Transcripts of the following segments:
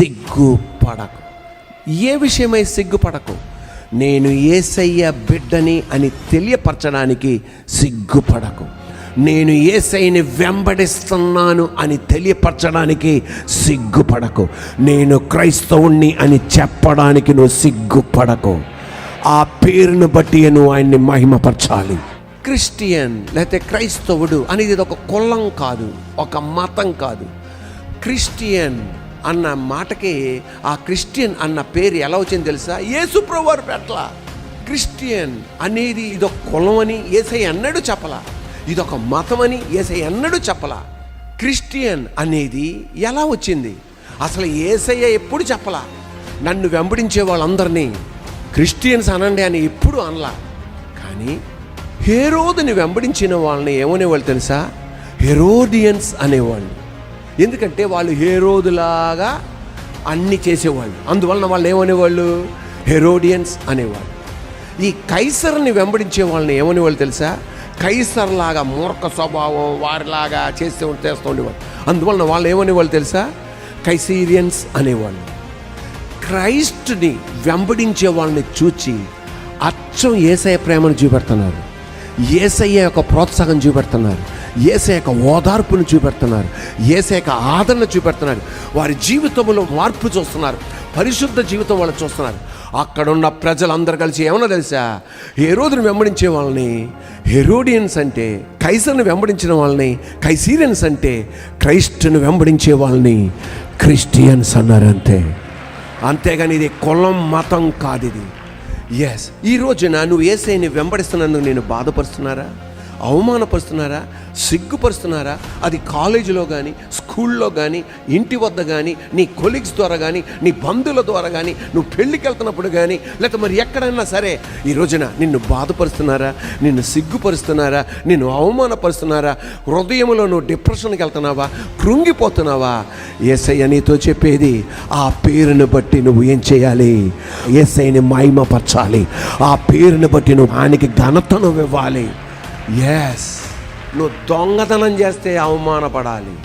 సిగ్గుపడకు. ఏ విషయమై సిగ్గుపడకు? నేను ఏసయ్య బిడ్డని అని తెలియపరచడానికి సిగ్గుపడకు. నేను ఏసైని వెంబడిస్తున్నాను అని తెలియపరచడానికి సిగ్గుపడకు. నేను క్రైస్తవుణ్ణి అని చెప్పడానికి నువ్వు సిగ్గుపడకు. ఆ పేరును బట్టి నువ్వు ఆయన్ని మహిమపరచాలి. క్రిస్టియన్ లేకపోతే క్రైస్తవుడు అనేది ఇది ఒక కులం కాదు ఒక మతం కాదు. క్రిస్టియన్ అన్న మాటకి ఆ క్రిస్టియన్ అన్న పేరు ఎలా వచ్చింది తెలుసా? యేసుప్రభు వారు పెట్టల క్రిస్టియన్ అనేది ఇదొక కులం అని ఏసై అన్నడు చెప్పలా. ఇదొక మతం అని ఏసై అన్నడు చెప్పలా. క్రిస్టియన్ అనేది ఎలా వచ్చింది? అసలు ఏసయ్య ఎప్పుడు చెప్పలా? నన్ను వెంబడించే వాళ్ళందరినీ క్రిస్టియన్స్ అనండి అని ఎప్పుడు అనలా. కానీ హేరోదుని వెంబడించిన వాళ్ళని ఏమనేవాళ్ళు తెలుసా? హెరోడియన్స్ అనేవాళ్ళు. ఎందుకంటే వాళ్ళు హేరోదులాగా అన్ని చేసేవాళ్ళు. అందువలన వాళ్ళు ఏమనేవాళ్ళు? హెరోడియన్స్ అనేవాళ్ళు. ఈ కైసర్ని వెంబడించే వాళ్ళని ఏమనేవాళ్ళు తెలుసా? కైసర్ లాగా మూర్ఖ స్వభావం వారిలాగా చేస్తూ చేస్తూ ఉండేవాళ్ళు. అందువలన వాళ్ళు ఏమనేవాళ్ళు తెలుసా? కైసీరియన్స్ అనేవాళ్ళు. క్రైస్ట్ని వెంబడించే వాళ్ళని చూచి అచ్చం ఏసయ ప్రేమను చూపెడుతున్నారు. ఏసయ్య యొక్క ప్రోత్సాహం చూపెడుతున్నారు. ఏసే యొక్క ఓదార్పును చూపెడుతున్నారు. ఏసే యొక్క ఆదరణ చూపెడుతున్నారు. వారి జీవితంలో మార్పు చూస్తున్నారు. పరిశుద్ధ జీవితం వాళ్ళు చూస్తున్నారు. అక్కడున్న ప్రజలందరూ కలిసి ఏమన్నా తెలుసా? హెరోదుని వెంబడించే వాళ్ళని హెరోడియన్స్ అంటే కైసర్ని వెంబడించిన వాళ్ళని కైసీరియన్స్ అంటే క్రైస్ట్ను వెంబడించే వాళ్ళని క్రిస్టియన్స్ అన్నారు అంతే. అంతేగాని ఇది కులం మతం కాదు ఇది. ఎస్ ఈ రోజున నువ్వు ఏసైని వెంబడిస్తున్నందుకు నేను బాధపరుస్తున్నారా అవమానపరుస్తున్నారా? సిగ్గుపరుస్తున్నారా? అది కాలేజీలో కానీ స్కూల్లో కానీ ఇంటి వద్ద కానీ నీ కొలీగ్స్ ద్వారా కానీ నీ బంధువుల ద్వారా కానీ నువ్వు పెళ్ళికి వెళ్తున్నప్పుడు కానీ లేకపోతే మరి ఎక్కడైనా సరే ఈ రోజున నిన్ను బాధపరుస్తున్నారా? నిన్ను సిగ్గుపరుస్తున్నారా? నిన్ను అవమానపరుస్తున్నారా? హృదయంలో నువ్వు డిప్రెషన్కి వెళ్తున్నావా? కృంగిపోతున్నావా? ఏసయ్య నీతో చెప్పేది ఆ పేరును బట్టి నువ్వు ఏం చేయాలి? ఏసైని మహిమపరచాలి. ఆ పేరును బట్టి నువ్వు ఆయనకి ఘనతను ఇవ్వాలి. ఎస్ నువ్వు దొంగతనం చేస్తే అవమానపడాలి.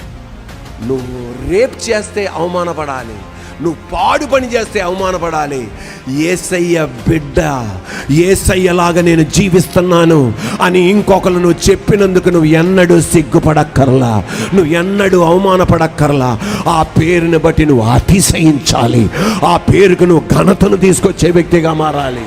నువ్వు రేప్ చేస్తే అవమానపడాలి. నువ్వు పాడు పని చేస్తే అవమానపడాలి. ఏసయ్య బిడ్డ ఏసయ్యలాగా నేను జీవిస్తున్నాను అని ఇంకొకరు నువ్వు చెప్పినందుకు నువ్వు ఎన్నడూ సిగ్గుపడక్కర్లా. నువ్వు ఎన్నడూ అవమానపడక్కర్లా. ఆ పేరుని బట్టి నువ్వు అతిశయించాలి. ఆ పేరుకు నువ్వు ఘనతను తీసుకొచ్చే వ్యక్తిగా మారాలి.